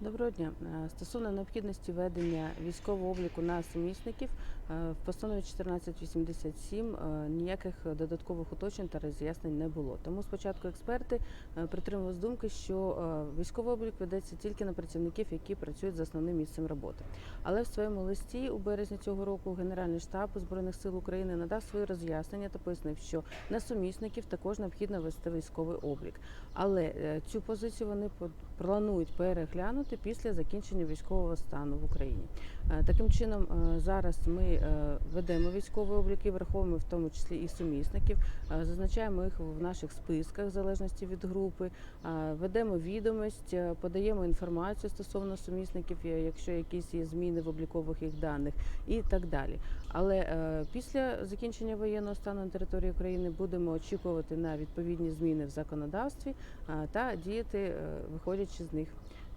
Доброго дня. Е, Стосовно необхідності ведення військового обліку на сумісників е, в постанові 1487 е, ніяких додаткових уточнень та роз'яснень не було. Тому спочатку експерти притримувалися думки, що військовий облік ведеться тільки на працівників, які працюють за основним місцем роботи. Але в своєму листі у березні цього року Генеральний штаб збройних сил України надав свої роз'яснення та пояснив, що на сумісників також необхідно вести військовий облік. Але цю позицію вони планують переглянути після закінчення військового стану в Україні. Е, Таким чином, е, зараз ми е, ведемо військовий облік і враховуємо в тому числі і сумісників, зазначаємо їх в наших списках в залежності від групи, ведемо відомість, подаємо інформацію стосовно сумісників, якщо якісь є зміни в облікових їх даних і так далі. Але після закінчення воєнного стану на території України будемо очікувати на відповідні зміни в законодавстві та діяти, виходячи з них.